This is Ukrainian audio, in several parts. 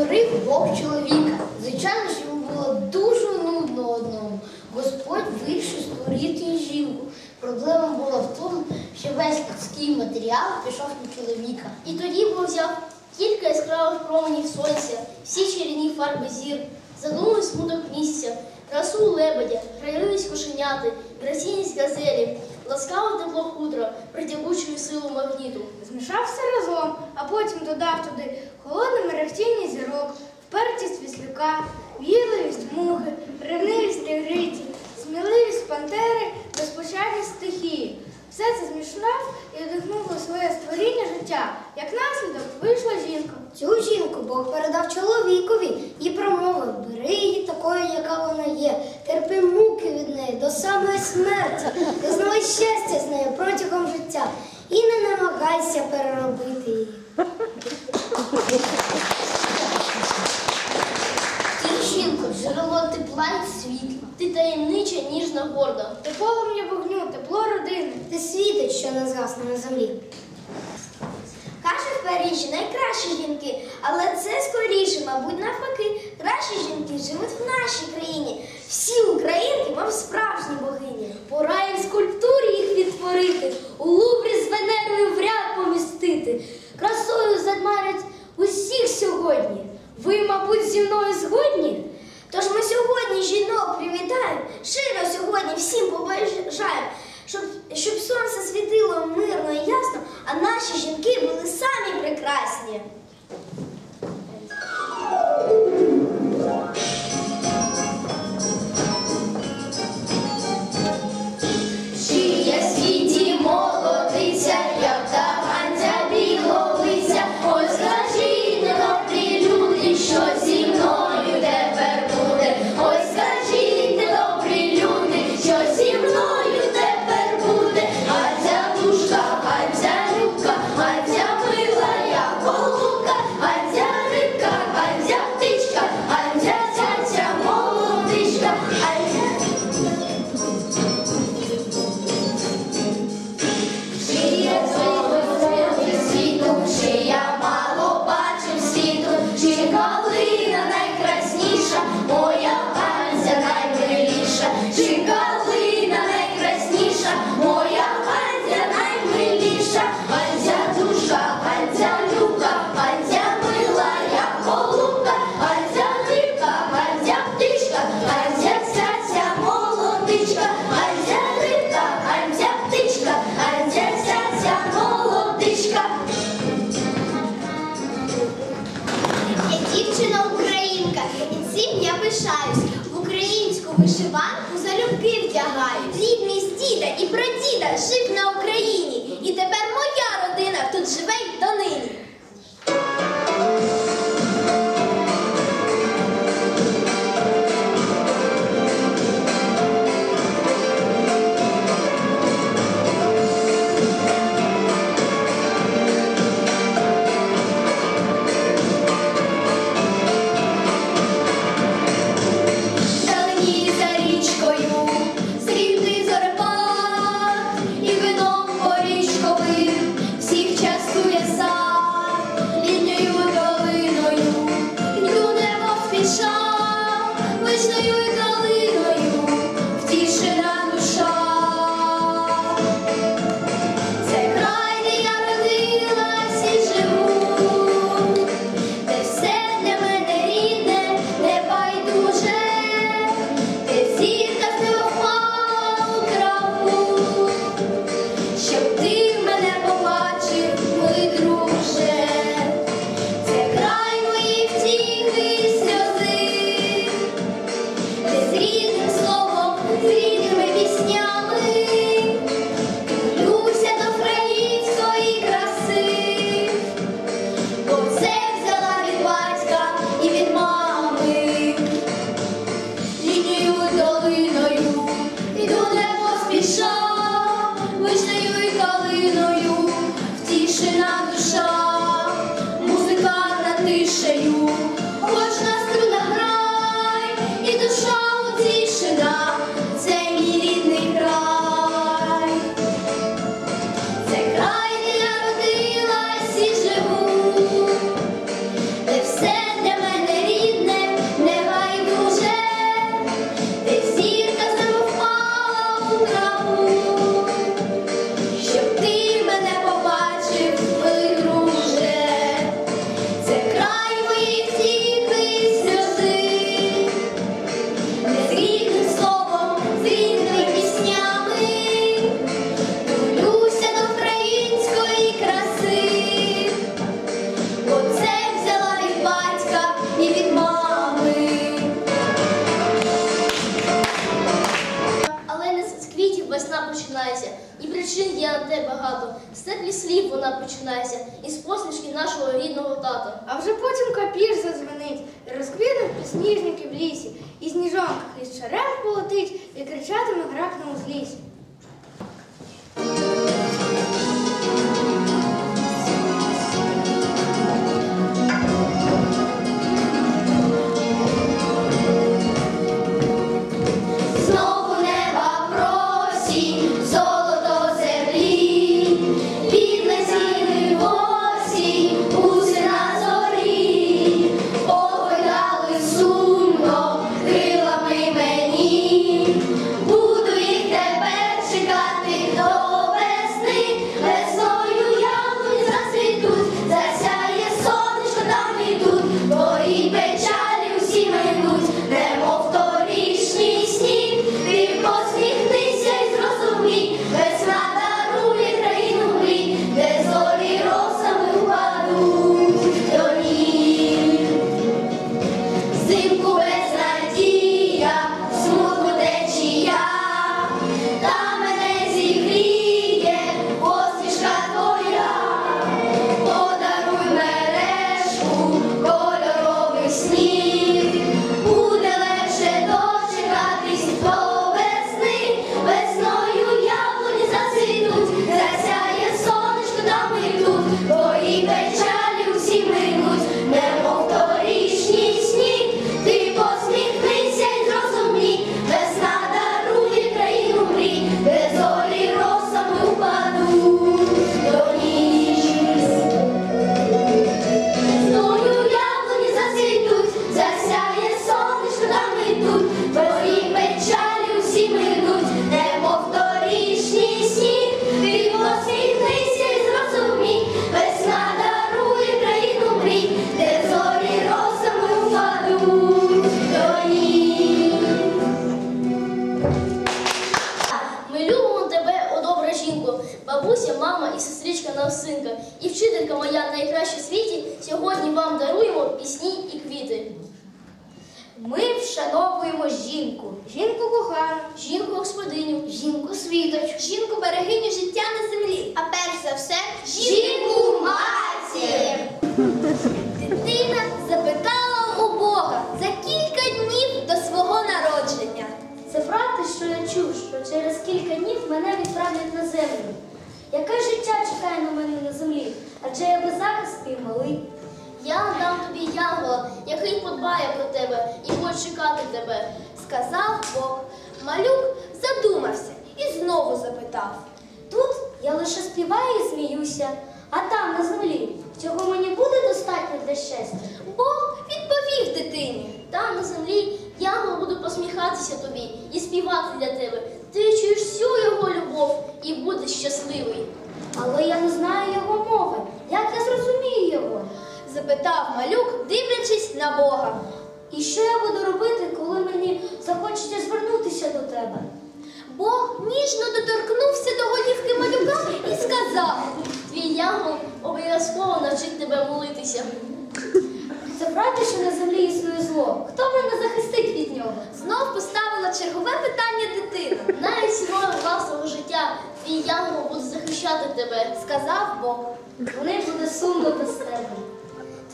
Бог чоловіка. Звичайно ж йому було дуже нудно одному. Господь вирішив створити жінку. Проблема була в тому, що весь людський матеріал пішов на чоловіка. І тоді Бог взяв кілька яскравих променів сонця, всі чарівні фарби зір, задумав смуток місяця, красу лебедя, грайливість кошеняти, граційність газелі, ласкаве тепло хутра, притягучу силу магніту. Змішав все разом, а потім додав туди холодне мерехтіння зірок, впертість віслюка, вірливість мухи, ревнивість тигриці, сміливість пантери, безпощадність стихії. Все це змішав і вдихнув у своє створіння життя. Як наслідок вийшла жінка. Цю жінку Бог передав чоловікові і промовив, бери її такою, яка вона є, терпи муки від неї до самої смерті, дознавай щастя з нею протягом життя і не намагайся переробити її. Ти, жінко, джерело тепла і світла. Ти таємнича, горда. Ти полум'я вогню, тепло родини. Ти світить, що не згасне на землі. Каже в Парижі найкращі жінки, але це скоріше, мабуть, навпаки. Кращі жінки живуть в нашій країні. Всі українки, мов справжні богині. Пора в скульптурі їх відтворити, у луврі з Венерою в ряд помістити. Красою задмарять усіх сьогодні. Ви, мабуть, зі мною згодні? Тож ми сьогодні жінок привітаємо, щиро сьогодні всім побажаємо, щоб, щоб сонце світило мирно і ясно, а наші жінки були самі прекрасні. Жінку, жінку кохану, Жінку господиню, жінку світоч. Жінку берегиню життя на землі, а перш за все жінку матір. Дитина запитала у Бога за кілька днів до свого народження. Це правда, що я чув, що через кілька днів мене відправлять на землю. Яке життя чекає на мене на землі? Адже я без захисту і малий. я дам тобі янгола, який подбає про тебе і буде чекати тебе. Сказав Бог. Малюк задумався і знову запитав. Тут я лише співаю і сміюся, а там, на землі, цього мені буде достатньо для щастя. Бог відповів дитині. Там на землі янгол буде посміхатися тобі і співати для тебе. Ти чуєш всю його любов і будеш щасливий. Але я не знаю його мови. Як я зрозумію його? Запитав малюк, дивлячись на Бога. І що я буду робити, коли мені захочеться звернутися до тебе? Бог ніжно доторкнувся до голівки малюка і сказав. Твій янгол обов'язково навчить тебе молитися. Це правда, що на землі існує зло? Хто мене захистить від нього? Знов поставила чергове питання дитина. Навіть ціною власного життя твій янгол буде захищати тебе. Сказав Бог. Мені буде сумно без тебе.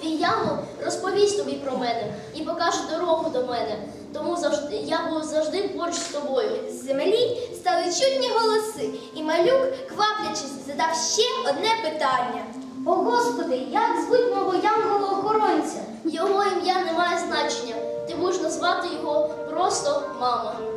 Твій янгол розповість тобі про мене і покаже дорогу до мене. Тому завжди я буду завжди поруч з тобою. З землі стали чутні голоси, і малюк, кваплячись, задав ще одне питання. О Господи, як звуть мого янгола-охоронця? Його ім'я не має значення. Ти будеш назвати його просто мама.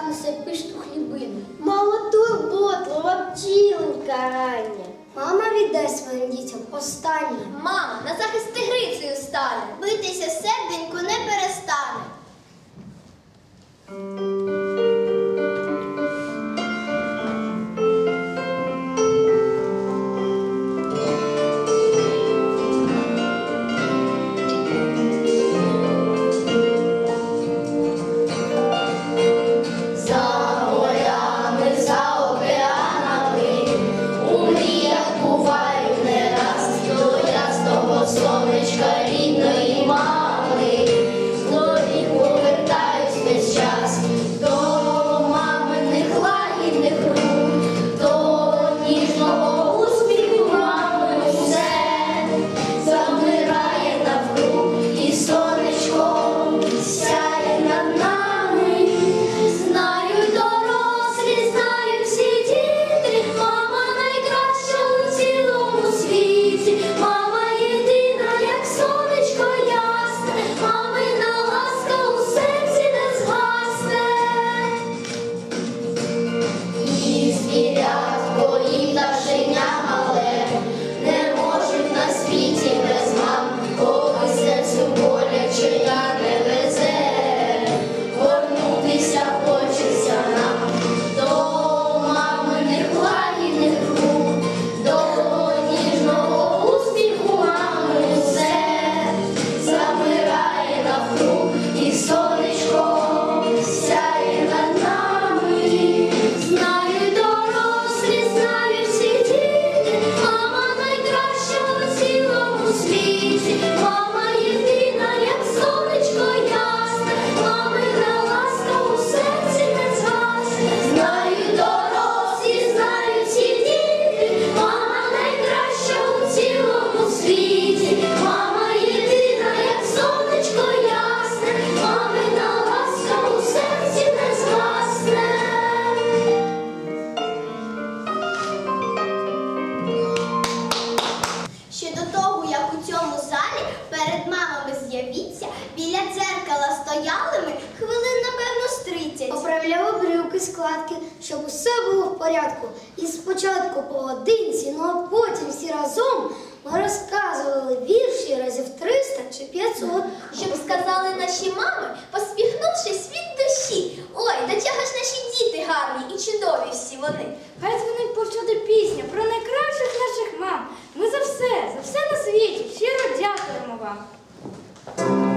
вдяглися пишну хлібину. Мало турботлива бджілка рання. Мама віддасть своїм дітям останнє. Мама, на захист тигрицею стане. Битися сердень поправляв брюки, складки, щоб усе було в порядку. І спочатку поодинці, ну а потім всі разом ми розказували вірші разів 300 чи 500. Щоб сказали наші мами, посміхнувшись від душі. Ой, до чого ж наші діти гарні і чудові всі вони. Хай дзвонить повсюди пісня про найкращих наших мам. Ми за все, за все на світі щиро дякуємо вам.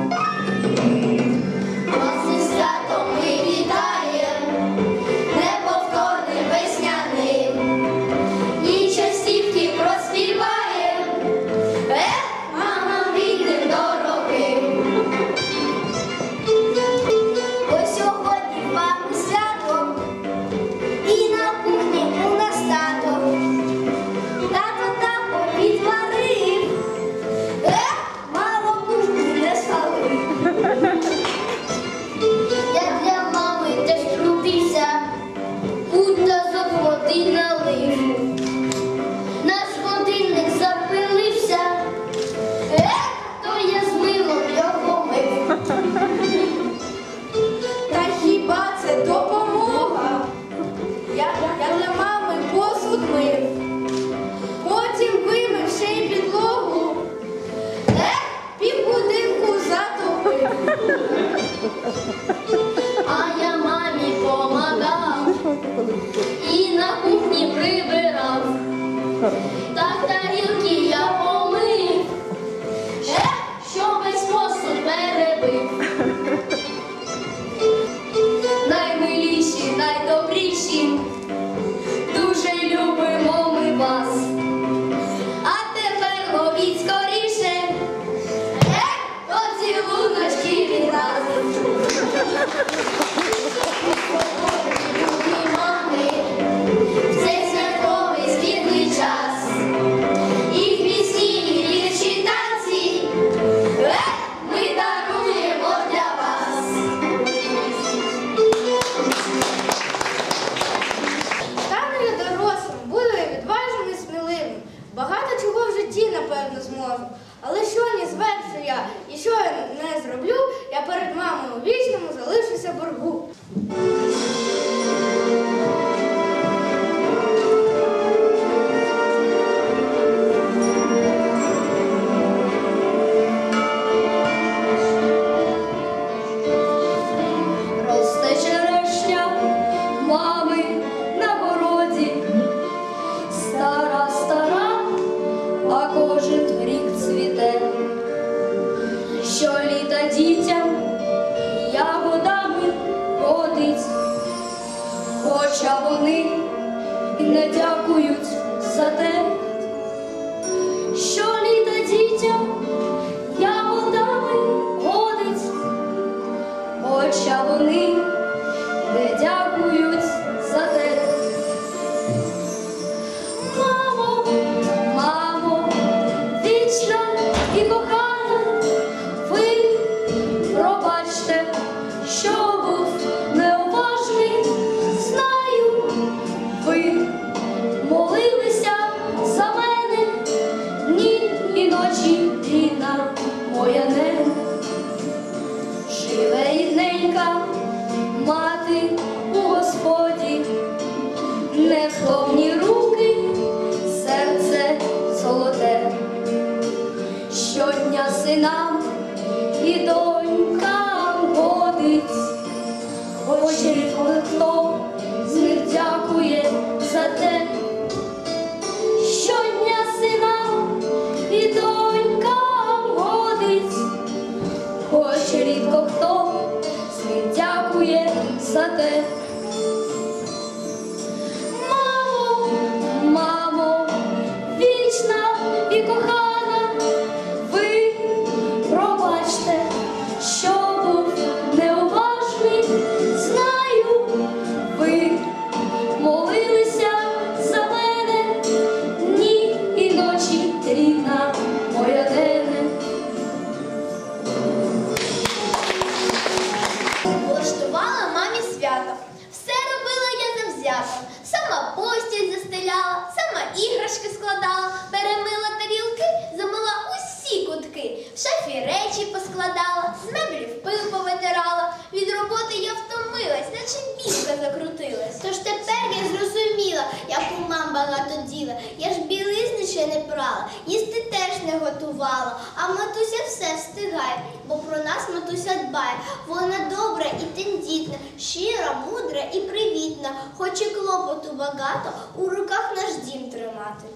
непомітна, щира, мудра і привітна, хоч і клопоту багато у руках наш дім тримати.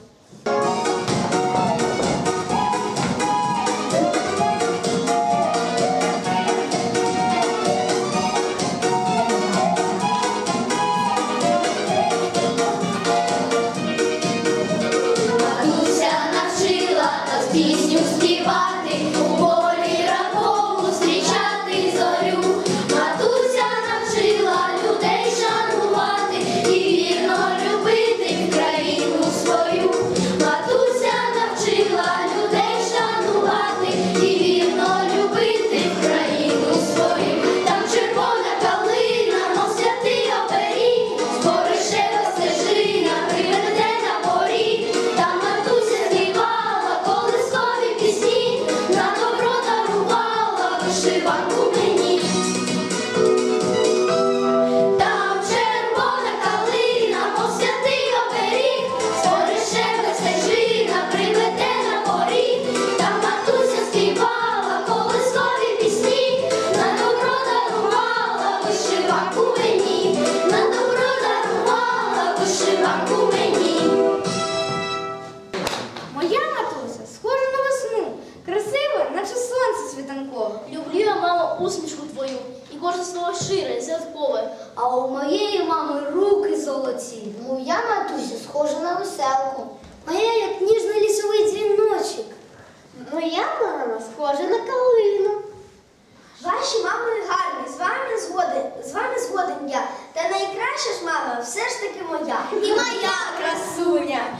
все ж таки моя. І моя красуня.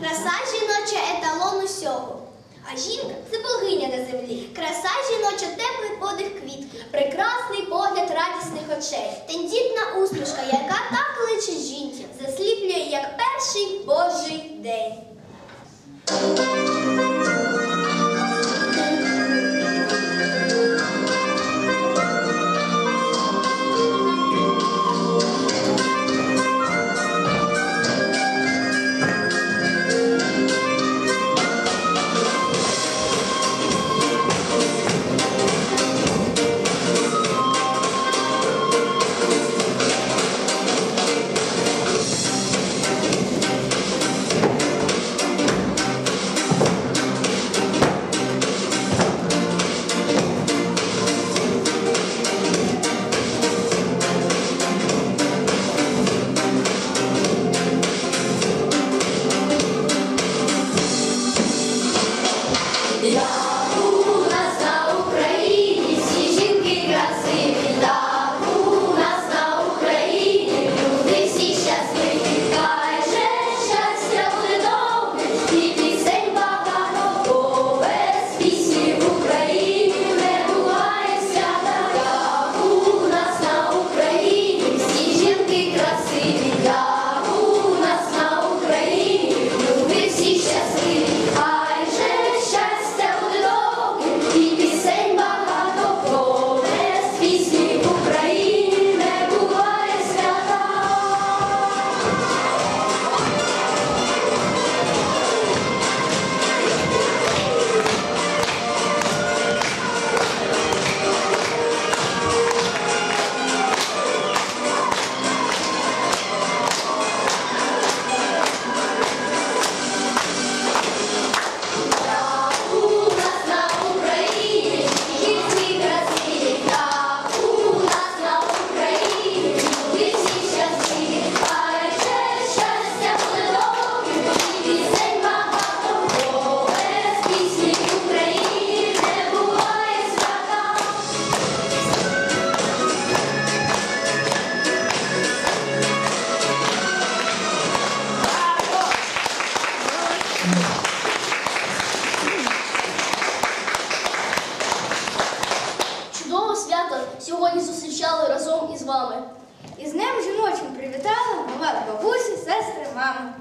Краса жіноча еталон усього. А жінка це богиня на землі. Краса жіноча, теплий подих квітки, прекрасний погляд радісних очей, тендітна усмішка, яка так личе жінці, засліплює як перший божий день. зустрічали разом із вами. І з ним жіночим привітала мала бабусі, сестри, мами.